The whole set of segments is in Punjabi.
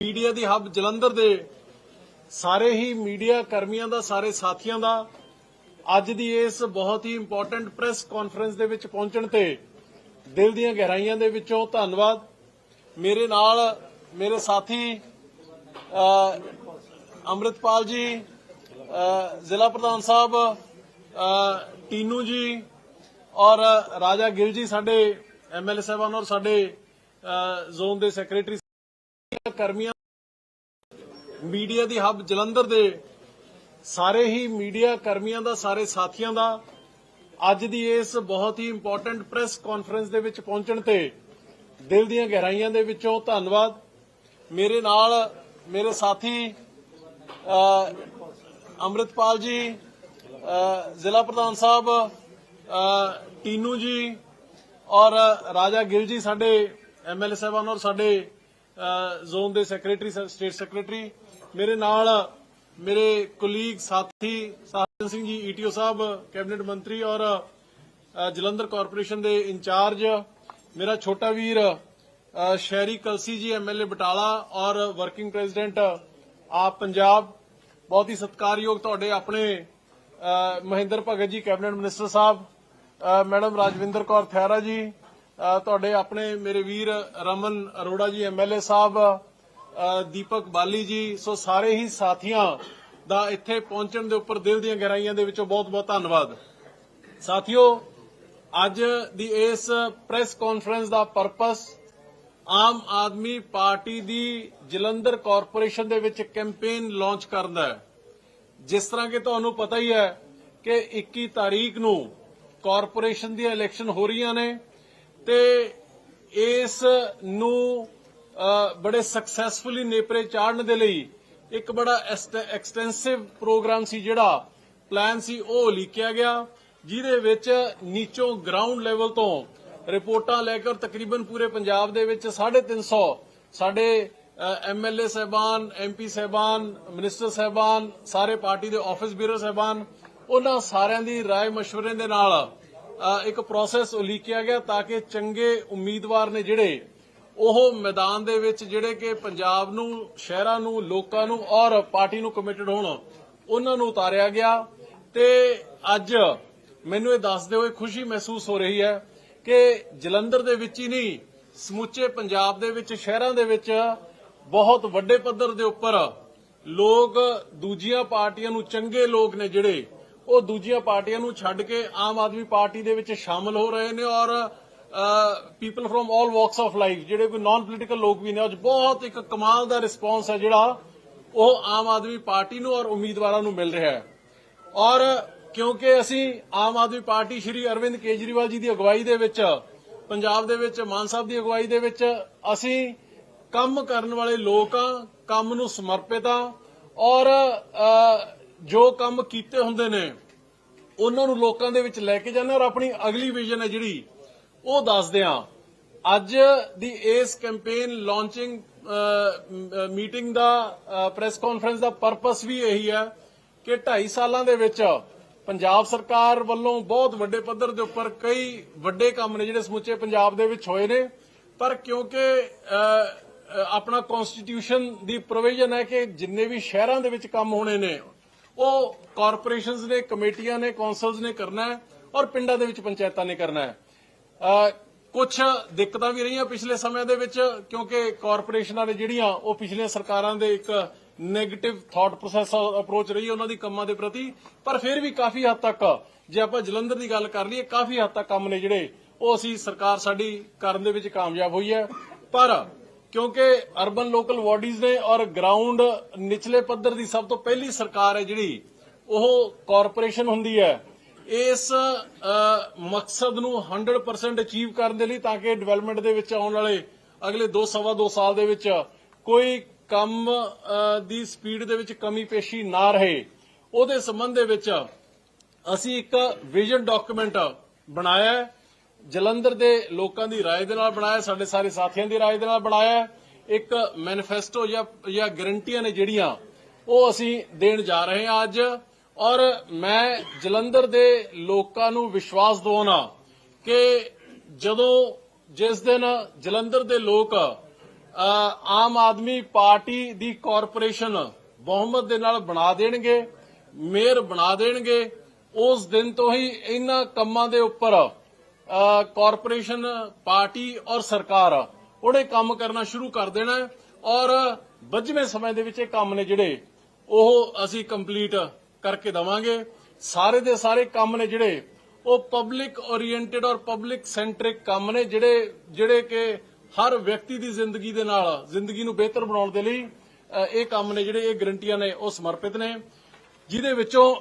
ਮੀਡੀਆ ਦੀ ਹੱਬ ਜਲੰਧਰ ਦੇ ਸਾਰੇ ਹੀ ਮੀਡੀਆ ਕਰਮੀਆਂ ਦਾ ਸਾਰੇ ਸਾਥੀਆਂ ਦਾ। ਅੱਜ ਦੀ ਇਸ ਬਹੁਤ ਹੀ ਇੰਪੋਰਟੈਂਟ ਪ੍ਰੈਸ ਕਾਨਫਰੰਸ ਦੇ ਵਿੱਚ ਪਹੁੰਚਣ ਤੇ ਦਿਲ ਦੀਆਂ ਗਹਿਰਾਈਆਂ ਦੇ ਵਿੱਚੋਂ ਧੰਨਵਾਦ। ਮੇਰੇ ਨਾਲ ਮੇਰੇ ਸਾਥੀ ਅ, ਅੰਮ੍ਰਿਤਪਾਲ ਜੀ ਜ਼ਿਲ੍ਹਾ ਪ੍ਰਧਾਨ ਸਾਹਿਬ ਅ, ਟੀਨੂ ਜੀ ਔਰ ਰਾਜਾ ਗਿਲ ਜੀ ਸਾਡੇ ਐਮਐਲਏ ਸਾਹਿਬਾਨ ਔਰ ਸਾਡੇ ਜ਼ੋਨ ਦੇ ਸੈਕਟਰੀ ਕਰਮੀਆਂ ਮੀਡੀਆ ਦੀ ਹੱਬ ਜਲੰਧਰ ਦੇ ਸਾਰੇ ਹੀ ਮੀਡੀਆ ਕਰਮੀਆਂ ਦਾ ਸਾਰੇ ਸਾਥੀਆਂ ਦਾ ਅੱਜ ਦੀ ਇਸ ਬਹੁਤ ਹੀ ਇੰਪੋਰਟੈਂਟ ਪ੍ਰੈਸ ਕਾਨਫਰੰਸ ਦੇ ਵਿੱਚ ਪਹੁੰਚਣ ਤੇ ਦਿਲ ਦੀਆਂ ਗਹਿਰਾਈਆਂ ਦੇ ਵਿੱਚੋਂ ਧੰਨਵਾਦ। ਮੇਰੇ ਨਾਲ ਮੇਰੇ ਸਾਥੀ ਅ, ਅੰਮ੍ਰਿਤਪਾਲ ਜੀ ਜ਼ਿਲ੍ਹਾ ਪ੍ਰਧਾਨ ਸਾਹਿਬ ਅ, ਟੀਨੂ ਜੀ ਔਰ ਰਾਜਾ ਗਿਲ ਜੀ ਸਾਡੇ ਐਮਐਲਏ ਸਾਹਿਬਾਨ ਔਰ ਸਾਡੇ ਜ਼ੋਨ ਦੇ ਸੈਕਟਰੀ ਸਟੇਟ ਸੈਕਟਰੀ ਮੇਰੇ ਨਾਲ ਮੇਰੇ ਕੋਲੀਗ ਸਾਥੀ ਸਾਜਨ ਸਿੰਘ ਜੀ ਈਟੀਓ ਸਾਹਿਬ ਕੈਬਨਿਟ ਮੰਤਰੀ ਔਰ ਜਲੰਧਰ ਕਾਰਪੋਰੇਸ਼ਨ ਦੇ ਇੰਚਾਰਜ। ਮੇਰਾ ਛੋਟਾ ਵੀਰ ਸ਼ਹਿਰੀ ਕਲਸੀ ਜੀ ਐਮਐਲਏ ਬਟਾਲਾ ਔਰ ਵਰਕਿੰਗ ਪ੍ਰੈਜ਼ੀਡੈਂਟ ਆਪ ਪੰਜਾਬ। ਬਹੁਤ ਹੀ ਸਤਿਕਾਰਯੋਗ ਤੁਹਾਡੇ ਆਪਣੇ ਮਹਿੰਦਰ ਭਗਤ ਜੀ ਕੈਬਨਿਟ ਮਿਨਿਸਟਰ ਸਾਹਿਬ ਮੈਡਮ ਰਾਜਵਿੰਦਰ ਕੌਰ ਥਿਆਰਾ ਜੀ ਤੁਹਾਡੇ ਆਪਣੇ ਮੇਰੇ ਵੀਰ ਰਮਨ ਅਰੋੜਾ ਜੀ ਐਮਐਲਏ ਸਾਹਿਬ ਦੀਪਕ ਬਾਲੀ ਜੀ, ਸੋ ਸਾਰੇ ਹੀ ਸਾਥੀਆਂ ਦਾ ਇੱਥੇ ਪਹੁੰਚਣ ਦੇ ਉੱਪਰ ਦਿਲ ਦੀਆਂ ਗਹਿਰਾਈਆਂ ਦੇ ਵਿੱਚੋਂ ਬਹੁਤ-ਬਹੁਤ ਧੰਨਵਾਦ। ਸਾਥੀਓ, ਅੱਜ ਦੀ ਇਸ ਪ੍ਰੈਸ ਕਾਨਫਰੰਸ ਦਾ ਪਰਪਸ ਆਮ ਆਦਮੀ ਪਾਰਟੀ ਦੀ ਜਲੰਧਰ ਕਾਰਪੋਰੇਸ਼ਨ ਦੇ ਵਿੱਚ ਕੈਂਪੇਨ ਲਾਂਚ ਕਰਨ ਦਾ ਹੈ। ਜਿਸ ਤਰ੍ਹਾਂ ਕਿ ਤੁਹਾਨੂੰ ਪਤਾ ਹੀ ਹੈ ਕਿ 21 ਤਾਰੀਖ ਨੂੰ ਕਾਰਪੋਰੇਸ਼ਨ ਦੀਆਂ ਇਲੈਕਸ਼ਨ ਹੋ ਰਹੀਆਂ ਨੇ। ਤੇ ਇਸ ਨੂੰ ਅ, ਬੜੇ ਸਕਸੈਸਫੁਲੀ ਨੇਪਰੇ ਚਾੜਨ ਦੇ ਲਈ ਇੱਕ ਬੜਾ ਐਕਸਟੈਂਸਿਵ ਪ੍ਰੋਗਰਾਮ ਸੀ ਜਿਹੜਾ ਪਲਾਨ ਸੀ ਉਹ ਲੀਕਿਆ ਗਿਆ ਜਿਹਦੇ ਵਿੱਚ ਨੀਚੋਂ ਗਰਾਊਂਡ ਲੈਵਲ ਤੋਂ ਰਿਪੋਰਟਾਂ ਲੈ ਕੇ ਤਕਰੀਬਨ ਪੂਰੇ ਪੰਜਾਬ ਦੇ ਵਿੱਚ 350 ਸਾਡੇ ਐਮਐਲਏ ਸਹਿਬਾਨ ਐਮਪੀ ਸਹਿਬਾਨ ਮਿਨਿਸਟਰ ਸਹਿਬਾਨ ਸਾਰੇ ਪਾਰਟੀ ਦੇ ਆਫਿਸ ਬਿਊਰੋ ਸਹਿਬਾਨ ਉਹਨਾਂ ਸਾਰਿਆਂ ਦੀ رائے مشورے ਦੇ ਨਾਲ ਅ, ਇੱਕ ਪ੍ਰੋਸੈਸ ਉਲੀਕਿਆ ਗਿਆ ਤਾਂ ਕਿ ਚੰਗੇ ਉਮੀਦਵਾਰ ਨੇ ਜਿਹੜੇ, ਉਹ ਮੈਦਾਨ ਦੇ ਵਿੱਚ ਜਿਹੜੇ ਕਿ ਪੰਜਾਬ ਨੂੰ, ਸ਼ਹਿਰਾਂ ਨੂੰ, ਲੋਕਾਂ ਨੂੰ ਔਰ ਪਾਰਟੀ ਨੂੰ ਕਮਿਟਡ ਹੋਣ, ਉਹਨਾਂ ਨੂੰ ਉਤਾਰਿਆ ਗਿਆ। ਤੇ ਅੱਜ ਮੈਨੂੰ ਇਹ ਦੱਸਦੇ ਹੋਏ ਖੁਸ਼ੀ ਮਹਿਸੂਸ ਹੋ ਰਹੀ ਹੈ ਕਿ ਜਲੰਧਰ ਦੇ ਵਿੱਚ ਹੀ ਨਹੀਂ, ਸਮੁੱਚੇ ਪੰਜਾਬ ਦੇ ਵਿੱਚ, ਸ਼ਹਿਰਾਂ ਦੇ ਵਿੱਚ ਬਹੁਤ ਵੱਡੇ ਪੱਧਰ ਦੇ ਉੱਪਰ ਲੋਕ ਦੂਜੀਆਂ ਪਾਰਟੀਆਂ ਨੂੰ ਚੰਗੇ ਲੋਕ ਨੇ ਜਿਹੜੇ ਉਹ ਦੂਜੀਆਂ ਪਾਰਟੀਆਂ ਨੂੰ ਛੱਡ ਕੇ ਆਮ ਆਦਮੀ ਪਾਰਟੀ ਦੇ ਵਿੱਚ ਸ਼ਾਮਲ ਹੋ ਰਹੇ ਨੇ ਔਰ people from all walks of life ਜਿਹੜੇ ਕੋਈ ਨਾਨ ਪੋਲੀਟੀਕਲ ਲੋਕ ਵੀ ਨੇ, ਅੱਜ ਬਹੁਤ ਇੱਕ ਕਮਾਲ ਦਾ ਰਿਸਪੌਂਸ ਹੈ ਜਿਹੜਾ ਉਹ ਆਮ ਆਦਮੀ ਪਾਰਟੀ ਨੂੰ ਔਰ ਉਮੀਦਵਾਰਾਂ ਨੂੰ ਮਿਲ ਰਿਹਾ ਹੈ। ਔਰ ਕਿਉਂਕਿ ਅਸੀਂ ਆਮ ਆਦਮੀ ਪਾਰਟੀ ਸ਼੍ਰੀ ਅਰਵਿੰਦ ਕੇਜਰੀਵਾਲ ਜੀ ਦੀ ਅਗਵਾਈ ਦੇ ਵਿੱਚ, ਪੰਜਾਬ ਦੇ ਵਿੱਚ, ਮਾਨ ਸਾਹਿਬ ਦੀ ਅਗਵਾਈ ਦੇ ਵਿੱਚ ਅਸੀਂ ਕੰਮ ਕਰਨ ਵਾਲੇ ਲੋਕ ਆ ਕੰਮ ਨੂੰ ਸਮਰਪਿਤ ਆ ਔਰ ਜੋ ਕੰਮ ਕੀਤੇ ਹੁੰਦੇ ਨੇ, ਉਹਨਾਂ ਨੂੰ ਲੋਕਾਂ ਦੇ ਵਿੱਚ ਲੈ ਕੇ ਜਾਂਦੇ ਔਰ ਆਪਣੀ ਅਗਲੀ ਵਿਜ਼ਨ ਹੈ ਜਿਹੜੀ, ਉਹ ਦੱਸਦੇ ਆ ਅੱਜ ਦੀ ਇਸ ਕੈਂਪੇਨ ਲਾਂਚਿੰਗ ਮੀਟਿੰਗ ਦਾ ਪ੍ਰੈਸ ਕਾਨਫਰੰਸ ਦਾ ਪਰਪਸ ਵੀ ਇਹੀ ਹੈ ਕਿ 2.5 ਸਾਲਾਂ ਦੇ ਵਿੱਚ ਪੰਜਾਬ ਸਰਕਾਰ ਵੱਲੋਂ ਬਹੁਤ ਵੱਡੇ ਪੱਧਰ ਦੇ ਉੱਪਰ ਕਈ ਵੱਡੇ ਕੰਮ ਨੇ ਜਿਹੜੇ ਸਮੁੱਚੇ ਪੰਜਾਬ ਦੇ ਵਿੱਚ ਹੋਏ ਨੇ, ਪਰ ਕਿਉਂਕਿ ਆਪਣਾ ਕਨਸਟੀਟਿਊਸ਼ਨ ਦੀ ਪ੍ਰੋਵੀਜ਼ਨ ਹੈ ਕਿ ਜਿੰਨੇ ਵੀ ਸ਼ਹਿਰਾਂ ਦੇ ਵਿੱਚ ਕੰਮ ਹੋਣੇ ਨੇ ਉਹ ਕਾਰਪੋਰੇਸ਼ਨਸ ਨੇ, ਕਮੇਟੀਆਂ ਨੇ ਕੌਂਸਲਸ ਨੇ ਕਰਨਾ ਹੈ ਔਰ ਪਿੰਡਾਂ ਦੇ ਵਿੱਚ ਪੰਚਾਇਤਾਂ ਨੇ ਕਰਨਾ ਹੈ। ਕੁਝ ਦਿੱਕਤਾਂ ਵੀ ਰਹੀਆਂ ਪਿਛਲੇ ਸਮੇਂ ਦੇ ਵਿੱਚ ਕਿਉਂਕਿ ਕਾਰਪੋਰੇਸ਼ਨਾਂ ਨੇ ਜਿਹੜੀਆਂ ਉਹ ਪਿਛਲੀਆਂ ਸਰਕਾਰਾਂ ਦੇ ਇੱਕ 네ਗੇਟਿਵ ਥਾਟ ਪ੍ਰੋਸੈਸ ਅਪਰੋਚ ਰਹੀ ਹੈ ਉਹਨਾਂ ਦੀ ਕੰਮਾਂ ਦੇ ਪ੍ਰਤੀ, ਪਰ ਫਿਰ ਵੀ ਕਾਫੀ ਹੱਦ ਤੱਕ ਜੇ ਆਪਾਂ ਜਲੰਧਰ ਦੀ ਗੱਲ ਕਰ ਲਈਏ, ਕਾਫੀ ਹੱਦ ਤੱਕ ਕੰਮ ਨੇ ਜਿਹੜੇ, ਉਹ ਅਸੀਂ ਸਰਕਾਰ ਸਾਡੀ ਕਰਨ ਦੇ ਵਿੱਚ ਕਾਮਯਾਬ ਹੋਈ ਹੈ। ਪਰ ਕਿਉਂਕਿ ਅਰਬਨ ਲੋਕਲ ਬਾਡੀਜ਼ ਨੇ ਔਰ ਗਰਾਊਂਡ ਨਿਚਲੇ ਪੱਧਰ ਦੀ ਸਭ ਤੋਂ ਪਹਿਲੀ ਸਰਕਾਰ ਹੈ ਜਿਹੜੀ, ਉਹ ਕਾਰਪੋਰੇਸ਼ਨ ਹੁੰਦੀ ਹੈ। ਇਸ ਮਕਸਦ ਨੂੰ 100% ਅਚੀਵ ਕਰਨ ਦੇ ਲਈ ਤਾਂ ਕਿ ਡਿਵੈਲਪਮੈਂਟ ਦੇ ਵਿੱਚ ਆਉਣ ਵਾਲੇ ਅਗਲੇ 2 ਸਵਾ 2 ਸਾਲ ਦੇ ਵਿੱਚ ਕੋਈ ਕੰਮ ਦੀ ਸਪੀਡ ਦੇ ਵਿੱਚ ਕਮੀ ਪੇਸ਼ੀ ਨਾ ਰਹੇ। ਉਹਦੇ ਸੰਬੰਧ ਦੇ ਵਿੱਚ ਅਸੀਂ ਇੱਕ ਵਿਜ਼ਨ ਡਾਕੂਮੈਂਟ ਬਣਾਇਆ ਹੈ। ਜਲੰਧਰ ਦੇ ਲੋਕਾਂ ਦੀ رائے ਦੇ ਨਾਲ ਬਣਾਇਆ ਸਾਡੇ ਸਾਰੇ ਸਾਥੀਆਂ ਦੀ رائے ਦੇ ਨਾਲ ਬਣਾਇਆ ਹੈ। ਇੱਕ ਮੈਨੀਫੈਸਟੋ ਜਾਂ ਜਾਂ ਗਰੰਟੀਆਂ ਨੇ ਜਿਹੜੀਆਂ ਉਹ ਅਸੀਂ ਦੇਣ ਜਾ ਰਹੇ ਹਾਂ ਅੱਜ ਔਰ ਮੈਂ ਜਲੰਧਰ ਦੇ ਲੋਕਾਂ ਨੂੰ ਵਿਸ਼ਵਾਸ ਦਿਵਾਉਣਾ ਕਿ ਜਦੋਂ ਜਿਸ ਦਿਨ ਜਲੰਧਰ ਦੇ ਲੋਕ ਅ, ਆਮ ਆਦਮੀ ਪਾਰਟੀ ਦੀ ਕਾਰਪੋਰੇਸ਼ਨ ਬਹੁਮਤ ਦੇ ਨਾਲ ਬਣਾ ਦੇਣਗੇ ਮੇਅਰ ਬਣਾ ਦੇਣਗੇ ਉਸ ਦਿਨ ਤੋਂ ਹੀ ਇਹਨਾਂ ਕੰਮਾਂ ਦੇ ਉੱਪਰ ਅ, ਕਾਰਪੋਰੇਸ਼ਨ ਪਾਰਟੀ ਔਰ ਸਰਕਾਰ, ਉਹਨੇ ਕੰਮ ਕਰਨਾ ਸ਼ੁਰੂ ਕਰ ਦੇਣਾ ਔਰ ਵੱਜਵੇਂ ਸਮੇਂ ਦੇ ਵਿੱਚ ਇਹ ਕੰਮ ਨੇ ਜਿਹੜੇ, ਉਹ ਅਸੀਂ ਕੰਪਲੀਟ ਕਰਕੇ ਦਵਾਂਗੇ। ਸਾਰੇ ਦੇ ਸਾਰੇ ਕੰਮ ਨੇ ਜਿਹੜੇ, ਉਹ ਪਬਲਿਕ ਓਰੀਐਂਟਡ ਔਰ ਪਬਲਿਕ ਸੈਂਟਰਿਕ ਕੰਮ ਨੇ ਜਿਹੜੇ ਜਿਹੜੇ ਕਿ ਹਰ ਵਿਅਕਤੀ ਦੀ ਜ਼ਿੰਦਗੀ ਦੇ ਨਾਲ, ਜ਼ਿੰਦਗੀ ਨੂੰ ਬਿਹਤਰ ਬਣਾਉਣ ਦੇ ਲਈ ਇਹ ਕੰਮ ਨੇ ਜਿਹੜੇ, ਇਹ ਗਰੰਟੀਆਂ ਨੇ, ਉਹ ਸਮਰਪਿਤ ਨੇ। ਜਿਹਦੇ ਵਿੱਚੋਂ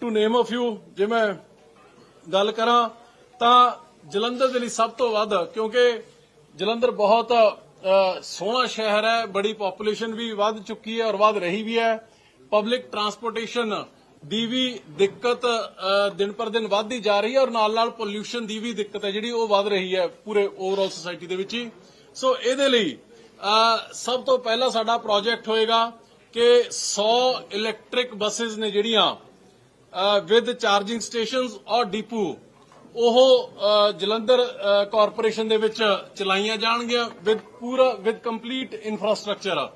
ਟੂ ਨੇਮ ਅ ਯੂ ਜੇ ਮੈਂ ਗੱਲ ਕਰਾਂ, ਤਾਂ ਜਲੰਧਰ ਦੇ ਲਈ ਸਭ ਤੋਂ ਵੱਧ, ਕਿਉਂਕਿ ਜਲੰਧਰ ਬਹੁਤ ਸੋਹਣਾ ਸ਼ਹਿਰ ਹੈ, ਬੜੀ ਪੋਪੂਲੇਸ਼ਨ ਵੀ ਵੱਧ ਚੁੱਕੀ ਹੈ ਔਰ ਵੱਧ ਰਹੀ ਵੀ ਹੈ। ਪਬਲਿਕ ਟਰਾਂਸਪੋਰਟੇਸ਼ਨ ਦੀ ਵੀ ਦਿੱਕਤ ਦਿਨ ਪਰ ਦਿਨ ਵੱਧਦੀ ਜਾ ਰਹੀ ਹੈ ਔਰ ਨਾਲ ਨਾਲ ਪੋਲਿਊਸ਼ਨ ਦੀ ਵੀ ਦਿੱਕਤ ਹੈ ਜਿਹੜੀ ਉਹ ਵੱਧ ਰਹੀ ਹੈ ਪੂਰੇ ਓਵਰਆਲ ਸੋਸਾਇਟੀ ਦੇ ਵਿੱਚ ਹੀ। ਸੋ ਇਹਦੇ ਲਈ ਸਭ ਤੋਂ ਪਹਿਲਾ ਸਾਡਾ ਪ੍ਰੋਜੈਕਟ ਹੋਏਗਾ ਕਿ 100 ਇਲੈਕਟ੍ਰਿਕ ਬੱਸਸ ਨੇ ਜਿਹੜੀਆਂ ਵਿਦ ਚਾਰਜਿੰਗ ਸਟੇਸ਼ਨਸ ਔਰ ਡਿਪੂ ਉਹ ਜਲੰਧਰ ਕਾਰਪੋਰੇਸ਼ਨ ਦੇ ਵਿੱਚ ਚਲਾਈਆਂ ਜਾਣਗੀਆਂ ਵਿਦ ਪੂਰਾ ਵਿਦ ਕੰਪਲੀਟ ਇਨਫਰਾਸਟ੍ਰਕਚਰ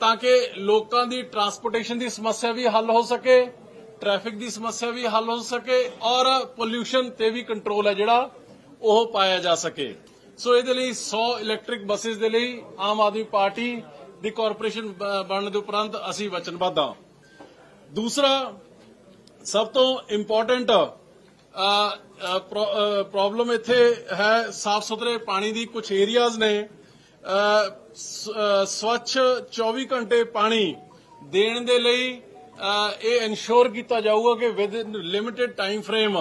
ਤਾਂ ਕਿ ਲੋਕਾਂ ਦੀ ਟਰਾਂਸਪੋਰਟੇਸ਼ਨ ਦੀ ਸਮੱਸਿਆ ਵੀ ਹੱਲ ਹੋ ਸਕੇ ਟ੍ਰੈਫਿਕ ਦੀ ਸਮੱਸਿਆ ਵੀ ਹੱਲ ਹੋ ਸਕੇ, ਔਰ ਪੋਲਿਊਸ਼ਨ ਤੇ ਵੀ ਕੰਟਰੋਲ ਹੈ ਜਿਹੜਾ, ਉਹ ਪਾਇਆ ਜਾ ਸਕੇ। ਸੋ ਇਹਦੇ ਲਈ 100 ਇਲੈਕਟ੍ਰਿਕ ਬੱਸਸ ਦੇ ਲਈ ਆਮ ਆਦਮੀ ਪਾਰਟੀ ਦੀ ਕਾਰਪੋਰੇਸ਼ਨ ਬਣਨ ਦੇ ਉਪਰੰਤ ਅਸੀਂ ਵਚਨਬੱਧ ਹਾਂ। ਦੂਸਰਾ, ਸਭ ਤੋਂ ਇੰਪੋਰਟੈਂਟ ਪ੍ਰੋਬਲਮ ਇੱਥੇ ਹੈ ਸਾਫ਼ ਸੁਥਰੇ ਪਾਣੀ ਦੀ ਕੁਝ ਏਰੀਆਜ਼ ਨੇ। ਸਵੱਛ 24 ਘੰਟੇ ਪਾਣੀ ਦੇਣ ਦੇ ਲਈ ਇਹ ਇਨਸ਼ੋਰ ਕੀਤਾ ਜਾਊਗਾ ਕਿ ਵਿਦ ਲਿਮਿਟਿਡ ਟਾਈਮ ਫਰੇਮ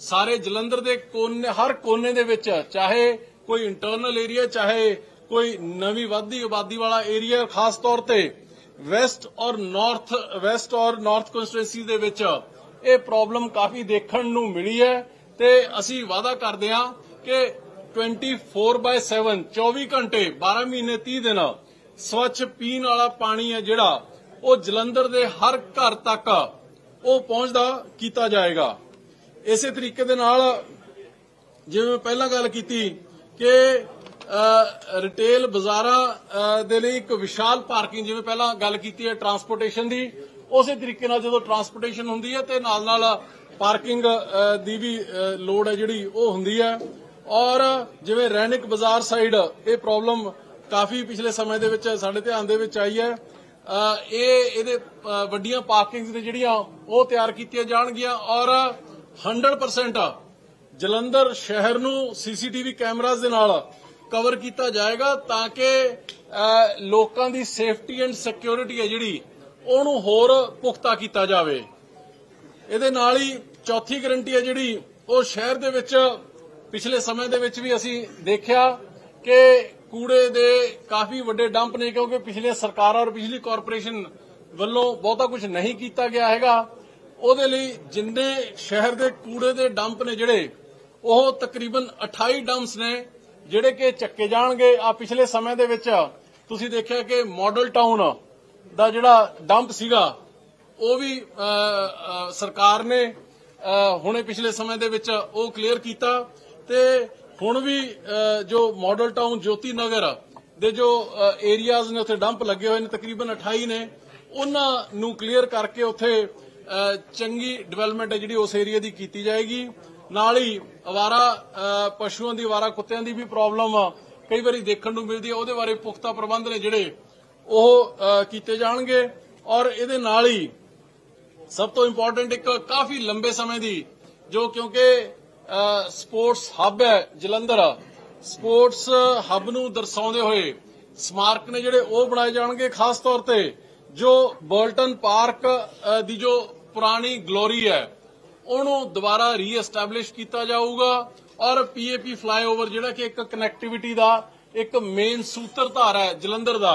ਸਾਰੇ ਜਲੰਧਰ ਦੇ ਕੋਨੇ, ਹਰ ਕੋਨੇ ਦੇ ਵਿੱਚ, ਚਾਹੇ ਕੋਈ ਇੰਟਰਨਲ ਏਰੀਆ ਚਾਹੇ ਕੋਈ ਨਵੀਂ ਵਾਧੀ ਆਬਾਦੀ ਵਾਲਾ ਏਰੀਆ ਖਾਸ ਤੌਰ ਤੇ ਵੈਸਟ ਔਰ ਨਾਰਥ ਵੈਸਟ ਔਰ ਨਾਰਥ ਕਨਸਟੀਟੂਐਂਸੀ ਦੇ ਵਿੱਚ ਇਹ ਪ੍ਰੋਬਲਮ ਕਾਫੀ ਦੇਖਣ ਨੂੰ ਮਿਲੀ ਹੈ ਤੇ ਅਸੀਂ ਵਾਅਦਾ ਕਰਦੇ ਹਾਂ ਕਿ 24/7 24 ਘੰਟੇ 12 ਮਹੀਨੇ 30 ਦਿਨ ਸਵੱਛ ਪੀਣ ਵਾਲਾ ਪਾਣੀ ਹੈ ਜਿਹੜਾ, ਉਹ ਜਲੰਧਰ ਦੇ ਹਰ ਘਰ ਤੱਕ ਉਹ ਪਹੁੰਚਦਾ, ਕੀਤਾ ਜਾਏਗਾ। ਇਸੇ ਤਰੀਕੇ ਦੇ ਨਾਲ ਜਿਵੇਂ ਮੈਂ ਪਹਿਲਾਂ ਗੱਲ ਕੀਤੀ ਕਿ ਰਿਟੇਲ ਬਾਜ਼ਾਰਾਂ ਦੇ ਲਈ ਇੱਕ ਵਿਸ਼ਾਲ ਪਾਰਕਿੰਗ ਜਿਵੇਂ ਪਹਿਲਾਂ ਗੱਲ ਕੀਤੀ ਹੈ ਟਰਾਂਸਪੋਰਟੇਸ਼ਨ ਦੀ ਉਸੇ ਤਰੀਕੇ ਨਾਲ ਜਦੋਂ ਟਰਾਂਸਪੋਰਟੇਸ਼ਨ ਹੁੰਦੀ ਹੈ ਤੇ ਨਾਲ ਨਾਲ ਪਾਰਕਿੰਗ ਦੀ ਵੀ ਲੋੜ ਹੈ ਜਿਹੜੀ, ਉਹ ਹੁੰਦੀ ਹੈ। ਔਰ ਜਿਵੇਂ ਰੈਨਿਕ ਬਾਜ਼ਾਰ ਸਾਈਡ ਇਹ ਪ੍ਰੋਬਲਮ ਕਾਫੀ ਪਿਛਲੇ ਸਮੇਂ ਦੇ ਵਿੱਚ ਸਾਡੇ ਧਿਆਨ ਦੇ ਵਿੱਚ ਆਈ ਹੈ। ਇਹ, ਇਹਦੇ ਵੱਡੀਆਂ ਪਾਰਕਿੰਗਸ ਨੇ ਜਿਹੜੀਆਂ, ਉਹ ਤਿਆਰ ਕੀਤੀਆਂ ਜਾਣਗੀਆਂ ਔਰ 100% ਜਲੰਧਰ ਸ਼ਹਿਰ ਨੂੰ ਸੀਸੀਟੀਵੀ ਕੈਮਰਾਜ਼ ਦੇ ਨਾਲ ਕਵਰ ਕੀਤਾ ਜਾਏਗਾ ਤਾਂ ਕਿ ਲੋਕਾਂ ਦੀ ਸੇਫਟੀ ਐਂਡ ਸਿਕਿਉਰਿਟੀ ਹੈ ਜਿਹੜੀ ਉਹਨੂੰ ਹੋਰ ਪੁਖਤਾ ਕੀਤਾ ਜਾਵੇ। ਇਹਦੇ ਨਾਲ ਹੀ ਚੌਥੀ ਗਰੰਟੀ ਹੈ ਜਿਹੜੀ, ਉਹ ਸ਼ਹਿਰ ਦੇ ਵਿੱਚ ਪਿਛਲੇ ਸਮੇਂ ਦੇ ਵਿੱਚ ਵੀ ਅਸੀਂ ਦੇਖਿਆ ਕਿ ਕੂੜੇ ਦੇ ਕਾਫੀ ਵੱਡੇ ਡੰਪ ਨੇ, ਕਿਉਂਕਿ ਪਿਛਲੇ ਸਰਕਾਰਾਂ ਔਰ ਪਿਛਲੀ ਕਾਰਪੋਰੇਸ਼ਨ ਵੱਲੋਂ ਬਹੁਤਾ ਕੁਝ ਨਹੀਂ ਕੀਤਾ ਗਿਆ ਹੈਗਾ। ਉਹਦੇ ਲਈ ਜਿੰਨੇ ਸ਼ਹਿਰ ਦੇ ਕੂੜੇ ਦੇ ਡੰਪ ਨੇ ਜਿਹੜੇ, ਉਹ ਤਕਰੀਬਨ 28 ਡੰਪਸ ਨੇ, ਜਿਹੜੇ ਕਿ ਚੱਕੇ ਜਾਣਗੇ। ਆ ਪਿਛਲੇ ਸਮੇਂ ਦੇ ਵਿੱਚ ਤੁਸੀਂ ਦੇਖਿਆ ਕਿ ਮਾਡਲ ਟਾਊਨ ਦਾ ਜਿਹੜਾ ਡੰਪ ਸੀਗਾ, ਉਹ ਵੀ ਸਰਕਾਰ ਨੇ ਹੁਣੇ ਪਿਛਲੇ ਸਮੇਂ ਦੇ ਵਿੱਚ ਉਹ ਕਲੀਅਰ ਕੀਤਾ ਤੇ ਹੁਣ ਵੀ ਜੋ ਮਾਡਲ ਟਾਊਨ ਜੋਤੀ ਨਗਰ ਦੇ ਜੋ ਏਰੀਆਜ਼ ਨੇ ਉੱਥੇ ਡੰਪ ਲੱਗੇ ਹੋਏ ਨੇ, ਤਕਰੀਬਨ 28 ਨੇ, ਉਹਨਾਂ ਨੂੰ ਕਲੀਅਰ ਕਰਕੇ ਉੱਥੇ ਚੰਗੀ ਡਿਵੈਲਪਮੈਂਟ ਹੈ ਜਿਹੜੀ ਉਸ ਏਰੀਆ ਦੀ ਕੀਤੀ ਜਾਏਗੀ। ਨਾਲ ਹੀ ਅਵਾਰਾ ਪਸ਼ੂਆਂ ਦੀ, ਅਵਾਰਾ ਕੁੱਤਿਆਂ ਦੀ ਵੀ ਪ੍ਰੋਬਲਮ ਕਈ ਵਾਰੀ ਦੇਖਣ ਨੂੰ ਮਿਲਦੀ ਹੈ। ਉਹਦੇ ਬਾਰੇ ਪੁਖਤਾ ਪ੍ਰਬੰਧ ਨੇ ਜਿਹੜੇ ਉਹ ਕੀਤੇ ਜਾਣਗੇ ਔਰ ਇਹਦੇ ਨਾਲ ਹੀ ਸਭ ਤੋਂ ਇੰਪੋਰਟੈਂਟ ਇੱਕ ਕਾਫੀ ਲੰਬੇ ਸਮੇਂ ਦੀ ਜੋ ਕਿਉਂਕਿ ਸਪੋਰਟਸ ਹੱਬ ਹੈ ਜਲੰਧਰ ਸਪੋਰਟਸ ਹੱਬ ਨੂੰ ਦਰਸਾਉਂਦੇ ਹੋਏ ਸਮਾਰਕ ਨੇ ਜਿਹੜੇ ਉਹ ਬਣਾਏ ਜਾਣਗੇ ਖਾਸ ਤੌਰ ਤੇ ਜੋ ਬਰਟਨ ਪਾਰਕ ਦੀ ਜੋ ਪੁਰਾਣੀ ਗਲੋਰੀ ਹੈ, ਉਹਨੂੰ ਦੁਬਾਰਾ ਰੀਐਸਟੈਬਲਿਸ਼ ਕੀਤਾ ਜਾਊਗਾ ਔਰ ਪੀਏਪੀ ਫਲਾਈਓਵਰ ਜਿਹੜਾ ਕਿ ਇੱਕ ਕਨੈਕਟੀਵਿਟੀ ਦਾ, ਇੱਕ ਮੇਨ ਸੂਤਰਧਾਰ ਹੈ ਜਲੰਧਰ ਦਾ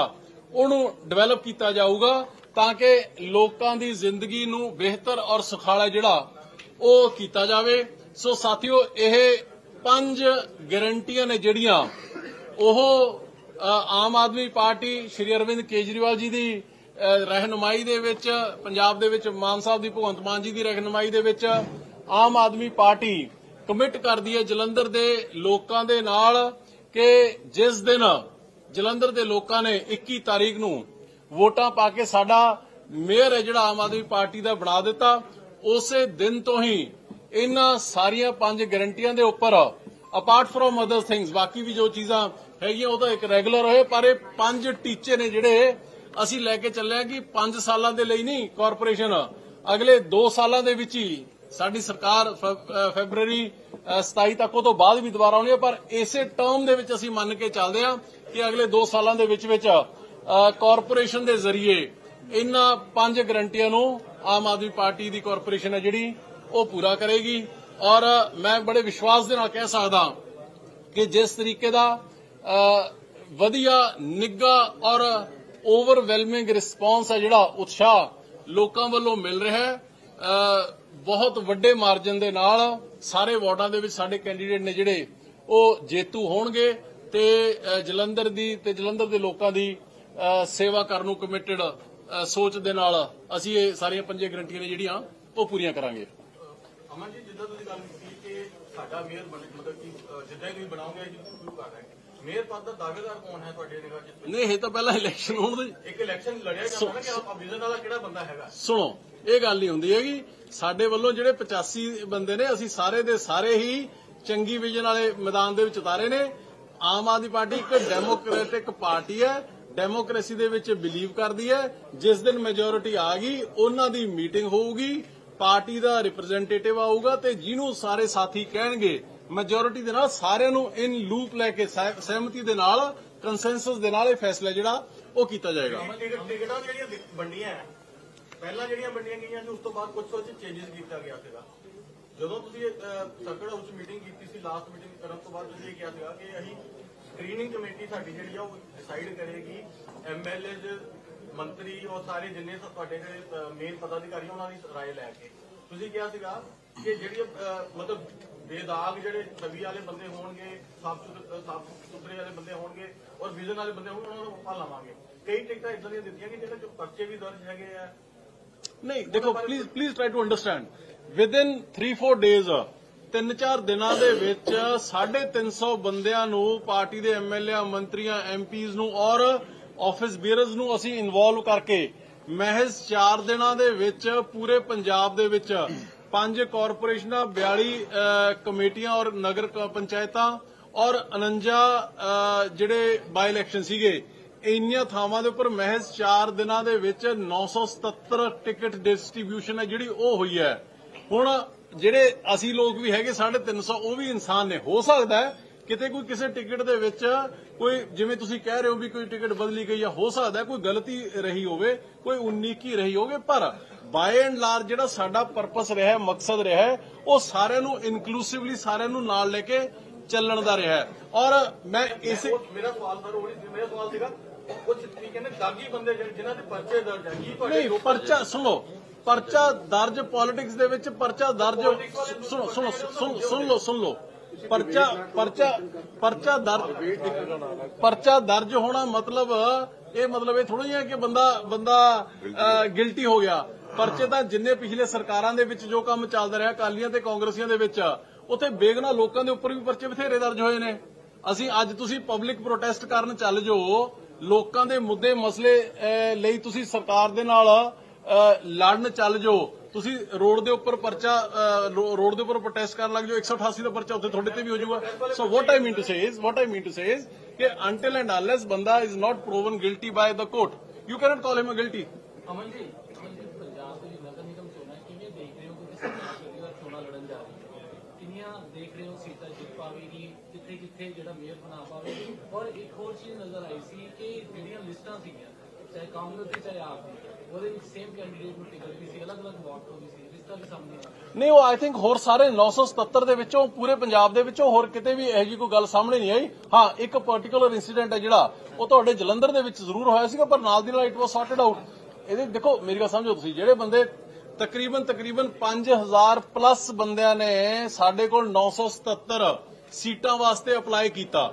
ਉਹਨੂੰ ਡਿਵੈਲਪ ਕੀਤਾ ਜਾਊਗਾ ਤਾਂ ਕਿ ਲੋਕਾਂ ਦੀ ਜ਼ਿੰਦਗੀ ਨੂੰ ਬਿਹਤਰ ਔਰ ਸੁਖਾਲਾ ਜਿਹੜਾ ਉਹ ਕੀਤਾ ਜਾਵੇ। ਸੋ ਸਾਥੀਓ ਇਹ ਪੰਜ ਗਰੰਟੀਆਂ ਨੇ ਜਿਹੜੀਆਂ ਉਹ ਆਮ ਆਦਮੀ ਪਾਰਟੀ ਸ਼੍ਰੀ ਅਰਵਿੰਦ ਕੇਜਰੀਵਾਲ ਜੀ ਦੀ ਅ, ਰਹਿਨੁਮਾਈ ਦੇ ਵਿੱਚ ਪੰਜਾਬ ਦੇ ਵਿੱਚ ਮਾਨ ਸਾਹਿਬ ਦੀ ਭਗਵੰਤ ਮਾਨ ਜੀ ਦੀ ਰਹਿਨੁਮਾਈ ਦੇ ਵਿੱਚ ਆਮ ਆਦਮੀ ਪਾਰਟੀ ਕਮਿਟ ਕਰਦੀ ਹੈ ਜਲੰਧਰ ਦੇ ਲੋਕਾਂ ਦੇ ਨਾਲ ਕਿ ਜਿਸ ਦਿਨ ਜਲੰਧਰ ਦੇ ਲੋਕਾਂ ਨੇ 21 ਤਾਰੀਖ ਨੂੰ ਵੋਟਾਂ ਪਾ ਕੇ ਸਾਡਾ ਮੇਅਰ ਹੈ ਜਿਹੜਾ ਆਮ ਆਦਮੀ ਪਾਰਟੀ ਦਾ ਬਣਾ ਦਿੱਤਾ। ਉਸੇ ਦਿਨ ਤੋਂ ਹੀ ਇਹਨਾਂ ਸਾਰੀਆਂ ਪੰਜ ਗਰੰਟੀਆਂ ਦੇ ਉੱਪਰ ਅਪਾਰਟ ਫਰੋਮ ਅਦਰ ਥਿੰਗਸ ਬਾਕੀ ਵੀ ਜੋ ਚੀਜ਼ਾਂ ਹੈਗੀਆਂ, ਉਹ ਤਾਂ ਇੱਕ ਰੈਗੂਲਰ ਹੋਏ, ਪਰ ਇਹ ਪੰਜ ਟੀਚੇ ਨੇ ਜਿਹੜੇ ਅਸੀਂ ਲੈ ਕੇ ਚੱਲੇ ਹਾਂ ਕਿ 5 ਸਾਲਾਂ ਦੇ ਲਈ ਨਹੀਂ ਕਾਰਪੋਰੇਸ਼ਨ ਅਗਲੇ 2 ਸਾਲਾਂ ਦੇ ਵਿੱਚ ਹੀ ਸਾਡੀ ਸਰਕਾਰ ਫੈ- ਅਹ 27 ਤੱਕ ਉਹ ਤੋਂ ਬਾਅਦ ਵੀ ਦੁਬਾਰਾ ਆਉਣੀ ਹੈ, ਪਰ ਇਸੇ ਟਰਮ ਦੇ ਵਿੱਚ ਅਸੀਂ ਮੰਨ ਕੇ ਚੱਲਦੇ ਹਾਂ ਕਿ ਅਗਲੇ 2 ਸਾਲਾਂ ਦੇ ਵਿੱਚ ਵਿੱਚ ਕਾਰਪੋਰੇਸ਼ਨ ਦੇ ਜ਼ਰੀਏ ਇਹਨਾਂ ਪੰਜ ਗਰੰਟੀਆਂ ਨੂੰ ਆਮ ਆਦਮੀ ਪਾਰਟੀ ਦੀ ਕਾਰਪੋਰੇਸ਼ਨ ਹੈ ਜਿਹੜੀ, ਉਹ ਪੂਰਾ ਕਰੇਗੀ। ਔਰ ਮੈਂ ਬੜੇ ਵਿਸ਼ਵਾਸ ਦੇ ਨਾਲ ਕਹਿ ਸਕਦਾ ਕਿ ਜਿਸ ਤਰੀਕੇ ਦਾ ਵਧੀਆ, ਨਿੱਘਾ ਔਰ ਓਵਰਵੈਲਮਿੰਗ ਰਿਸਪਾਂਸ ਹੈ ਜਿਹੜਾ ਉਤਸ਼ਾਹ ਲੋਕਾਂ ਵੱਲੋਂ ਮਿਲ ਰਿਹਾ ਹੈ ਬਹੁਤ ਵੱਡੇ ਮਾਰਜਨ ਦੇ ਨਾਲ ਸਾਰੇ ਵਾਰਡਾਂ ਦੇ ਵਿੱਚ ਸਾਡੇ ਕੈਂਡੀਡੇਟ ਨੇ ਜਿਹੜੇ ਉਹ ਜੇਤੂ ਹੋਣਗੇ ਤੇ ਜਲੰਧਰ ਦੀ ਤੇ ਜਲੰਧਰ ਦੇ ਲੋਕਾਂ ਦੀ ਸੇਵਾ ਕਰਨ ਨੂੰ ਕਮਿਟਡ ਸੋਚ ਦੇ ਨਾਲ ਅਸੀਂ ਇਹ ਸਾਰੀਆਂ ਪੰਜੇ ਗਰੰਟੀਆਂ ਨੇ ਜਿਹੜੀਆਂ ਉਹ ਪੂਰੀਆਂ ਕਰਾਂਗੇ। ਅਮਨ ਜੀ ਜਿੱਦਾਂ ਤੁਸੀਂ ਗੱਲ ਕੀਤੀ ਕਿ ਸਾਡਾ ਮੇਅਰ ਮਤਲਬ ਕਿ ਜਿੱਦਾਂ ਤੁਸੀਂ ਬਣਾਓਗੇ ਜੀ ਸ਼ੁਰੂ ਕਰ ਰਹੇ ਮੇਅਰ ਪਦ ਦਾ ਦਾਅਵੇਦਾਰ ਕੌਣ ਹੈ ਤੁਹਾਡੇ ਨਿਗਾਹ 'ਚ? ਨਹੀਂ ਇਹ ਤਾਂ ਪਹਿਲਾਂ ਇਲੈਕਸ਼ਨ ਹੋਣ ਦੇ ਇੱਕ ਇਲੈਕਸ਼ਨ ਲੜਿਆ ਜਾਂਦਾ ਨਾ ਕਿ ਆਪ ਵਿਜ਼ਨ ਵਾਲਾ ਕਿਹੜਾ ਬੰਦਾ ਹੈਗਾ? ਸੁਣੋ ਇਹ ਗੱਲ ਨਹੀਂ ਹੁੰਦੀ ਹੈਗੀ। ਸਾਡੇ ਵੱਲੋਂ ਜਿਹੜੇ 85 ਬੰਦੇ ਨੇ, ਅਸੀਂ ਸਾਰੇ ਦੇ ਸਾਰੇ ਹੀ ਚੰਗੀ ਵਿਜਨ ਵਾਲੇ ਮੈਦਾਨ ਦੇ ਵਿੱਚ ਉਤਾਰੇ ਨੇ। ਆਮ ਆਦਮੀ ਪਾਰਟੀ ਇੱਕ ਡੈਮੋਕ੍ਰੈਟਿਕ ਪਾਰਟੀ ਹੈ, ਡੈਮੋਕ੍ਰੇਸੀ ਦੇ ਵਿੱਚ ਬਿਲੀਵ ਕਰਦੀ ਹੈ। ਜਿਸ ਦਿਨ ਮੈਜੋਰਿਟੀ ਆ ਗਈ, ਉਹਨਾਂ ਦੀ ਮੀਟਿੰਗ ਹੋਊਗੀ, ਪਾਰਟੀ ਦਾ ਰਿਪਰੈਜ਼ੈਂਟੇਟਿਵ ਆਊਗਾ ਤੇ ਜਿਹਨੂੰ ਸਾਰੇ ਸਾਥੀ ਕਹਿਣਗੇ ਮੈਜੋਰਿਟੀ ਦੇ ਨਾਲ ਸਾਰਿਆਂ ਨੂੰ ਇਨ ਲੂਪ ਲੈ ਕੇ ਸਹਿਮਤੀ ਦੇ ਨਾਲ ਕੰਸੈਂਸਸ ਦੇ ਨਾਲ ਇਹ ਫੈਸਲਾ ਜਿਹੜਾ ਉਹ ਕੀਤਾ ਜਾਏਗਾ। ਟਿਕਟਾਂ ਜਿਹੜੀਆਂ ਵੰਡੀਆਂ ਪਹਿਲਾਂ ਜਿਹੜੀਆਂ ਵੰਡੀਆਂ ਗਈਆਂ ਸੀ, ਉਸ ਤੋਂ ਬਾਅਦ ਕੁਝ ਕੁਝ ਚੇਂਜਸ ਕੀਤਾ ਗਿਆ ਸੀਗਾ। ਜਦੋਂ ਤੁਸੀਂ ਸਰਕਟ ਹਾਊਸ ਮੀਟਿੰਗ ਕੀਤੀ ਸੀ ਲਾਸਟ ਮੀਟਿੰਗ ਕਰਨ ਤੋਂ ਬਾਅਦ ਤੁਸੀਂ ਇਹ ਕਿਹਾ ਸੀਗਾ ਕਿ ਅਸੀਂ ਸਕਰੀਨਿੰਗ ਕਮੇਟੀ ਸਾਡੀ ਜਿਹੜੀ ਆ, ਉਹ ਡਿਸਾਈਡ ਕਰੇਗੀ। ਐਮਐਲਏ ਮੰਤਰੀ ਔਰ ਸਾਰੇ ਜਿੰਨੇ ਤੁਹਾਡੇ ਜਿਹੜੇ ਮੇਨ ਪਦਾਧਿਕਾਰੀ ਉਹਨਾਂ ਦੀ ਰਾਏ ਲੈ ਕੇ। ਤੁਸੀਂ ਕਿਹਾ ਸੀਗਾ ਕਿ ਜਿਹੜੀ ਮਤਲਬ ਬੇਦਾਗ ਜਿਹੜੇ ਛਵੀ ਵਾਲੇ ਬੰਦੇ ਹੋਣਗੇ, ਸਾਫ਼ ਸਾਫ਼ ਸੁਥਰੇ ਵਾਲੇ ਬੰਦੇ ਹੋਣਗੇ, ਔਰ ਵਿਜ਼ਨ ਵਾਲੇ ਬੰਦੇ ਹੋਣਗੇ, ਉਹਨਾਂ ਨੂੰ ਆਪਾਂ ਲਾਵਾਂਗੇ। ਕਈ ਟਿਕਟਾਂ ਇਦਾਂ ਦੀਆਂ ਦਿੱਤੀਆਂ ਕਿ ਜਿਹਨਾਂ ਚ ਪਰਚੇ ਵੀ ਦਰਜ ਹੈਗੇ ਆ ਨਹੀਂ ਦੇਖੋ please please try to understand with in 3-4 days ਤਿੰਨ ਚਾਰ ਦਿਨਾਂ ਦੇ ਵਿੱਚ 350 ਬੰਦਿਆਂ ਨੂੰ ਪਾਰਟੀ ਦੇ ਐਮਐਲਏ ਮੰਤਰੀਆਂ ਐਮਪੀਜ਼ ਨੂੰ ਔਰ ਆਫਿਸ ਬੀਅਰਰਸ ਨੂੰ ਅਸੀਂ ਇਨਵੋਲਵ ਕਰਕੇ ਮਹਿਜ਼ 4 ਦਿਨਾਂ ਦੇ ਵਿੱਚ ਪੂਰੇ ਪੰਜਾਬ ਦੇ ਵਿੱਚ ਪੰਜ ਕਾਰਪੋਰੇਸ਼ਨਾਂ 42 ਅਹ, ਕਮੇਟੀਆਂ ਔਰ ਨਗਰ ਪੰਚਾਇਤਾਂ ਔਰ 49 ਅਹ, ਜਿਹੜੇ ਬਾਈ ਇਲੈਕਸ਼ਨ ਸੀਗੇ ਇੰਨੀਆਂ ਥਾਵਾਂ ਦੇ ਉੱਪਰ ਮਹਿਜ਼ 4 ਦਿਨਾਂ ਦੇ ਵਿੱਚ 977 ਟਿਕਟ ਡਿਸਟ੍ਰੀਬਿਊਸ਼ਨ ਹੈ ਜਿਹੜੀ ਉਹ ਹੋਈ ਹੈ। ਹੁਣ ਜਿਹੜੇ ਅਸੀਂ ਲੋਕ ਵੀ ਹੈਗੇ 350 ਉਹ ਵੀ ਇਨਸਾਨ ਨੇ। ਹੋ ਸਕਦਾ ਹੈ ਕਿਤੇ ਕੋਈ ਕਿਸੇ ਟਿਕਟ ਦੇ ਵਿੱਚ ਕੋਈ, ਜਿਵੇਂ ਤੁਸੀਂ ਕਹਿ ਰਹੇ ਹੋ ਵੀ ਕੋਈ ਟਿਕਟ ਬਦਲੀ ਗਈ ਆ ਹੋ ਸਕਦਾ ਕੋਈ ਗਲਤੀ ਰਹੀ ਹੋਵੇ, ਕੋਈ ਉਨੀਕੀ ਰਹੀ ਹੋਵੇ, ਪਰ ਬਾਈ ਐਂਡ ਲਾਰ ਜਿਹੜਾ ਸਾਡਾ ਪਰਪਸ ਰਿਹਾ ਮਕਸਦ ਰਿਹਾ ਉਹ ਸਾਰਿਆਂ ਨੂੰ ਇਨਕਲੂਸਿਵਲੀ ਸਾਰਿਆਂ ਨੂੰ ਨਾਲ ਲੈ ਕੇ ਚੱਲਣ ਦਾ ਰਿਹਾ ਔਰ ਮੈਂ ਇਸੇ ਮੇਰਾ ਸਵਾਲ ਸਰ ਉਹ ਨਹੀਂ ਮੇਰਾ ਸਵਾਲ ਸੀਗਾ ਕੁਝ ਤੁਸੀਂ ਕਹਿੰਦੇ ਦਾਗੀ ਬੰਦੇ ਜਿਹੜੇ ਜਿਨ੍ਹਾਂ ਦੇ ਪਰਚੇ ਦਰਜ ਹੈ ਕੀ ਤੁਹਾਡੇ ਨਹੀਂ ਪਰਚਾ ਸੁਣ ਪਰਚਾ ਦਰਜ ਪੋਲਿਟਿਕਸ ਦੇ ਵਿੱਚ ਪਰਚਾ ਦਰਜ ਸੁਣੋ ਸੁਣੋ ਸੁਣ ਲਓ ਸੁਣ ਲਓ। ਪਰਚਾ ਪਰਚਾ ਪਰਚਾ ਦਰਜ ਪਰਚਾ ਦਰਜ ਹੋਣਾ ਮਤਲਬ ਇਹ ਮਤਲਬ ਇਹ ਥੋੜਾ ਜਿਹਾ ਕਿ ਬੰਦਾ ਬੰਦਾ ਗਿਲਟੀ ਹੋ ਗਿਆ। ਪਰਚੇ ਤਾਂ ਜਿੰਨੇ ਪਿਛਲੇ ਸਰਕਾਰਾਂ ਦੇ ਵਿੱਚ ਜੋ ਕੰਮ ਚੱਲਦਾ ਰਿਹਾ ਕਾਲੀਆਂ ਤੇ ਕਾਂਗਰਸੀਆਂ ਦੇ ਵਿੱਚ ਉੱਥੇ ਬੇਗਨਾ ਲੋਕਾਂ ਦੇ ਉੱਪਰ ਵੀ ਪਰਚੇ ਬਥੇਰੇ ਦਰਜ ਹੋਏ ਨੇ। ਅਸੀਂ ਅੱਜ ਤੁਸੀਂ ਪਬਲਿਕ ਪ੍ਰੋਟੈਸਟ ਕਰਨ ਚੱਲ ਜਾਓ ਲੋਕਾਂ ਦੇ ਮੁੱਦੇ ਮਸਲੇ ਲਈ ਤੁਸੀਂ ਸਰਕਾਰ ਦੇ ਨਾਲ ਲੜਨ ਚੱਲ ਜਾਓ ਤੁਸੀਂ ਰੋਡ ਦੇ ਉੱਪਰ ਪਰਚਾ ਰੋਡ ਦੇ ਉੱਪਰ ਪ੍ਰੋਟੈਸਟ ਕਰਨ ਲੱਗ ਜਾਓ 188 ਦਾ ਪਰਚਾ ਉੱਥੇ ਤੁਹਾਡੇ ਤੇ ਵੀ ਹੋ ਜਾਊਗਾ। So what I mean to say is what I mean to say is ਕਿ ਅੰਟਿਲ ਐਂਡ ਅਨਲੈਸ ਬੰਦਾ is not proven guilty by the court you can't call him guilty Aman ji Punjab ਦੇ ਨਗਰ ਨਿਗਮ ਚੋਣਾਂ ਕਿਵੇਂ ਦੇਖ ਰਹੇ ਹੋ? ਕਿ ਕਿਸ ਤਰ੍ਹਾਂ ਦੀ ਵਾਰ ਚੋਣਾਂ ਲੜਨ ਜਾ ਰਹੀ ਹੈ ਕਿੰਨੀਆਂ ਦੇਖ ਰਹੇ ਹੋ ਸੀਟਾਂ ਜਿੱਤ ਪਾਵੇਗੀ ਕਿੱਥੇ ਕਿੱਥੇ ਜਿਹੜਾ ਮੇਅਰ ਬਣਾ ਪਾਵੇਗੀ ਔਰ ਇੱਕ ਹੋਰ ਚੀਜ਼ ਨਜ਼ਰ ਆਈ ਸੀ ਕਿ ਜਿਹੜੀਆਂ ਲਿਸਟਾਂ ਸੀਗੀਆਂ, ਚਾਹੇ ਕਾਂਗਰਸ ਦੀ, ਚਾਹੇ ਆਪ ਦੀ, ਉਹਦੇ ਵਿੱਚ ਸੇਮ ਕੈਂਡੀਡੇਟ ਨੂੰ ਟਿਕਟ ਵੀ ਸੀ, ਅਲੱਗ-ਅਲੱਗ ਵਾਰਡ ਤੋਂ ਵੀ ਸੀ ਲਿਸਟਾਂ ਵੀ ਸਾਹਮਣੇ ਨਹੀਂ, ਉਹ ਆਈ ਥਿੰਕ ਹੋਰ ਸਾਰੇ 977 ਦੇ ਵਿੱਚੋਂ, ਪੂਰੇ ਪੰਜਾਬ ਦੇ ਵਿੱਚੋਂ ਹੋਰ ਕਿਤੇ ਵੀ ਇਹੋ ਜਿਹੀ ਕੋਈ ਗੱਲ ਸਾਹਮਣੇ ਨਹੀਂ ਆਈ। ਹਾਂ, ਇੱਕ ਪਾਰਟਿਕੂਲਰ ਇਨਸੀਡੈਂਟ ਹੈ ਜਿਹੜਾ, ਉਹ ਤੁਹਾਡੇ ਜਲੰਧਰ ਦੇ ਵਿੱਚ ਜ਼ਰੂਰ ਹੋਇਆ ਸੀਗਾ, ਪਰ ਨਾਲ ਦੀ ਨਾਲ ਇਟ ਵਾਸ ਸੌਰਟਡ ਆਊਟ ਇਹਦੇ ਦੇਖੋ, ਮੇਰੀ ਗੱਲ ਸਮਝੋ ਤੁਸੀਂ, ਜਿਹੜੇ ਬੰਦੇ ਤਕਰੀਬਨ ਤਕਰੀਬਨ 5000 ਪਲੱਸ ਬੰਦਿਆਂ ਨੇ ਸਾਡੇ ਕੋਲ 977 ਸੀਟਾਂ ਵਾਸਤੇ ਅਪਲਾਈ ਕੀਤਾ।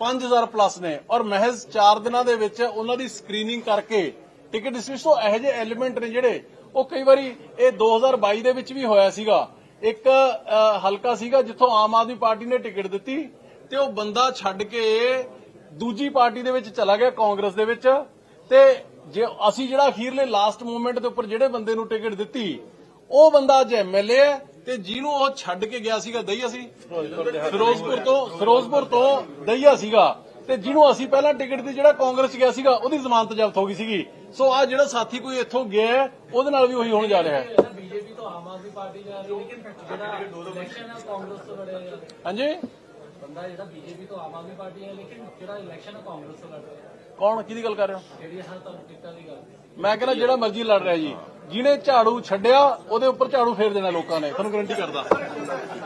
5000 ਪਲੱਸ ਨੇ। ਔਰ ਮਹਿਜ਼ 4 ਦਿਨਾਂ ਦੇ ਵਿੱਚ ਉਹਨਾਂ ਦੀ ਸਕਰੀਨਿੰਗ ਕਰਕੇ ਟਿਕਟ ਡਿਸਟ੍ਰਿਬਿਊਸ਼ਨ ਤੋਂ ਇਹੋ ਜਿਹੇ ਐਲੀਮੈਂਟ ਨੇ ਜਿਹੜੇ, ਉਹ ਕਈ ਵਾਰੀ ਇਹ 2022 ਦੇ ਵਿੱਚ ਵੀ ਹੋਇਆ ਸੀਗਾ। ਇੱਕ ਹਲਕਾ ਸੀਗਾ ਜਿੱਥੋਂ ਆਮ ਆਦਮੀ ਪਾਰਟੀ ਨੇ ਟਿਕਟ ਦਿੱਤੀ ਤੇ ਉਹ ਬੰਦਾ ਛੱਡ ਕੇ ਦੂਜੀ ਪਾਰਟੀ ਦੇ ਵਿੱਚ ਚਲਾ ਗਿਆ ਕਾਂਗਰਸ ਦੇ ਵਿੱਚ ਤੇ ਜੇ ਅਸੀਂ ਜਿਹੜਾ ਅਖੀਰਲੇ ਲਾਸਟ ਮੂਮੈਂਟ ਦੇ ਉੱਪਰ ਜਿਹੜੇ ਬੰਦੇ ਨੂੰ ਟਿਕਟ ਦਿੱਤੀ ਉਹ ਬੰਦਾ ਅੱਜ ਐਮਐਲਏ ਹੈ ਤੇ ਜਿਹਨੂੰ ਉਹ ਛੱਡ ਕੇ ਗਿਆ ਸੀਗਾ ਦਈਆ ਸੀ ਫਿਰੋਜ਼ਪੁਰ ਤੋਂ ਫਿਰੋਜ਼ਪੁਰ ਤੋਂ ਦਈਆ ਸੀਗਾ ਤੇ ਜਿਹਨੂੰ ਅਸੀਂ ਪਹਿਲਾਂ ਟਿਕਟ ਦੀ ਜਿਹੜਾ ਕਾਂਗਰਸ ਗਿਆ ਸੀਗਾ ਉਹਦੀ ਜ਼ਮਾਨਤ ਜ਼ਬਤ ਹੋ ਗਈ ਸੀਗੀ। ਸੋ ਆ ਜਿਹੜਾ ਸਾਥੀ ਕੋਈ ਇੱਥੋਂ ਗਿਆ ਹੈ, ਉਹਦੇ ਨਾਲ ਵੀ ਉਹੀ ਹੋਣ ਜਾ ਰਿਹਾ ਹੈ। ਬੀਜੇਪੀ ਤੋਂ ਆਮ ਆਦਮੀ ਪਾਰਟੀ ਜਾ ਰਹੀ ਹੈ ਜਿਹੜਾ ਇਲੈਕਸ਼ਨ ਹੈ ਕਾਂਗਰਸ ਤੋਂ ਲੜਿਆ ਹਾਂਜੀ ਬੰਦਾ ਜਿਹੜਾ ਬੀਜੇਪੀ ਤੋਂ ਆਮ ਆਦਮੀ ਪਾਰਟੀ ਹੈ ਲੇਕਿਨ ਜਿਹੜਾ ਇਲੈਕਸ਼ਨ ਹੈ ਕਾਂਗਰਸ ਤੋਂ ਲੜ ਰਿਹਾ ਕੌਣ ਕਿਹਦੀ ਗੱਲ ਕਰ ਰਹੇ ਹੋ? ਜਿਹੜੀ ਤੁਹਾਨੂੰ ਟਿਕਟਾਂ ਦੀ ਗੱਲ ਮੈਂ ਕਹਿੰਦਾ ਜਿਹੜਾ ਮਰਜ਼ੀ ਲੜ ਰਿਹਾ ਜੀ। ਜਿਹਨੇ ਝਾੜੂ ਛੱਡਿਆ ਉਹਦੇ ਉੱਪਰ ਝਾੜੂ ਫੇਰ ਦੇਣਾ ਲੋਕਾਂ ਨੇ। ਤੁਹਾਨੂੰ ਗਰੰਟੀ ਕਰਦਾ।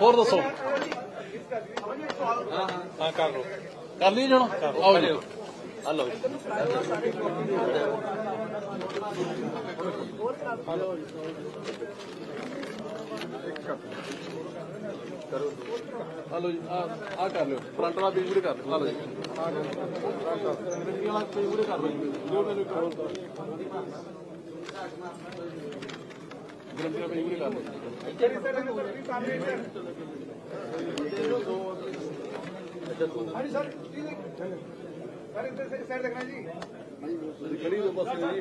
ਹੋਰ ਦੱਸੋ? ਹਾਂ ਕਰ ਲਓ। ਕਰ ਲਈ ਜੀ ਹੁਣ? ਆਓ ਜੀ। ਹਲੋ ਹਲੋ ਜੀ ਆ ਆ ਕਰ ਲਿਓ। ਫਰੰਟ ਵਾਲਾ ਪੇਜ ਵੀ ਕਰ ਲਿਓ। ਹਲੋ ਜੀ। ਗਰੰਟੀ ਵਾਲਾ ਪੇਜ ਵੀ ਕਰ ਲਓ। ਜੀ ਜੋ ਮੈਨੂੰ ਦਿਓ। ਗਰੰਟੀ ਵਾਲਾ ਪੇਜ ਵੀ ਕਰ ਲਓ। ਕਰੀ ਦੋ ਬਸ ਜੀ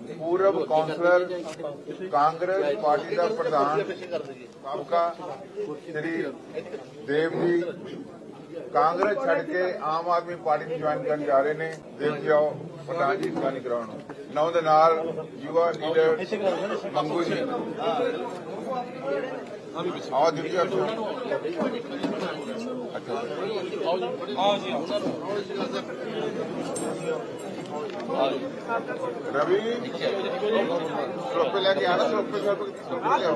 ਪੂਰਬ ਕੌਂਸਲਰ, ਕਾਂਗਰਸ ਪਾਰਟੀ ਦਾ ਪ੍ਰਧਾਨ ਸਾਬਕਾ ਸ੍ਰੀ ਦੇਵ ਜੀ। ਕਾਂਗਰਸ ਛੱਡ ਕੇ ਆਮ ਆਦਮੀ ਪਾਰਟੀ ਨੂੰ ਜੁਆਇਨ ਕਰਨ ਜਾ ਰਹੇ ਨੇ। ਦੇਖ ਜੀ ਆਓ ਪ੍ਰਧਾਨ ਜੀ ਜੁਆਇਨ ਕਰਾਉਣ ਨਾ। ਉਹਦੇ ਨਾਲ ਯੁਵਾ ਲੀਡਰ ਮੰਗੂ ਜੀ। ਆਓ ਜੀ ਅੱਛਾ ਰਵੀ ਸਰੋਪੇ ਲੈ ਕੇ ਆਣਾ ਸਰੋਪੇ ਸਰੋਪੇ ਸਰੋਪੇ ਲੈ ਆਓ।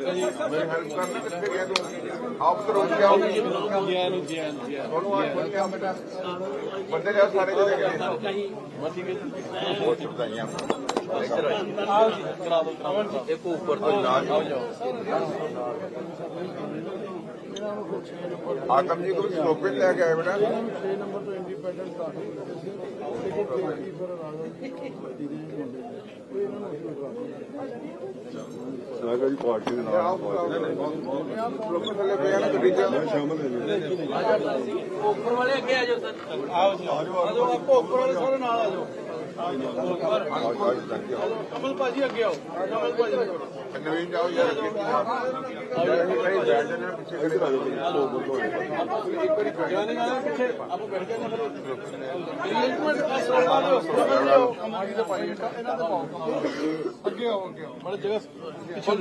ਮੇਰੀ ਹੈਲਪ ਕਰਨਾ ਕਿੱਥੇ ਗਿਆ ਤੂੰ ਆਪ ਤੋਂ ਰੁਕ ਜਾਓ ਜੈਨ ਜੈਨ ਜੈਨ ਤੁਹਾਨੂੰ ਆ ਖੁੱਲ ਗਿਆ ਮੈਂ ਕਿਹਾ ਜੀ ਪਾਰਟੀ ਦੇ ਨਾਲ ਲੋਕਾਂ ਥੱਲੇ ਪਿਆ ਨਾ ਗੱਡੀ ਚ ਮੈਂ ਸ਼ਾਮਲ ਉੱਪਰ ਵਾਲੇ ਅੱਗੇ ਆ ਜਾਓ ਸਰ। ਆਓ ਜੀ ਆਜੋ ਆਪੋ ਉੱਪਰ ਵਾਲੇ ਸਾਰੇ ਨਾਲ ਆ ਜਾਓ ਕਮਲ ਭਾਜੀ ਅੱਗੇ ਆਓ। ਕਮਲ ਭਾਜੀ ਨਵੀਨ ਜਾਓ ਯਾਰ ਇਹ ਕਈ ਬੈਠ ਨੇ ਪਿੱਛੇ ਖੜੇ ਕਰ ਦੋ ਇੱਕ ਵਾਰੀ ਖੜੇ ਜਾਨੇ ਨਾਲ ਪਿੱਛੇ ਆਪੋ ਬੈਠ ਜਾਂਦੇ ਫਿਰ ਇੱਕ ਮਿੰਟ ਅਸਲ ਨਾਲ ਆਓ ਕਮਲ ਜੀ ਆਓ। ਕਮਾਈ ਦੇ ਪਾਈ ਇਹਨਾਂ ਦੇ ਪਾਓ ਅੱਗੇ ਆਓ ਅੱਗੇ ਆਓ ਬੜੀ ਜਗ੍ਹਾ ਪਿੱਛੇ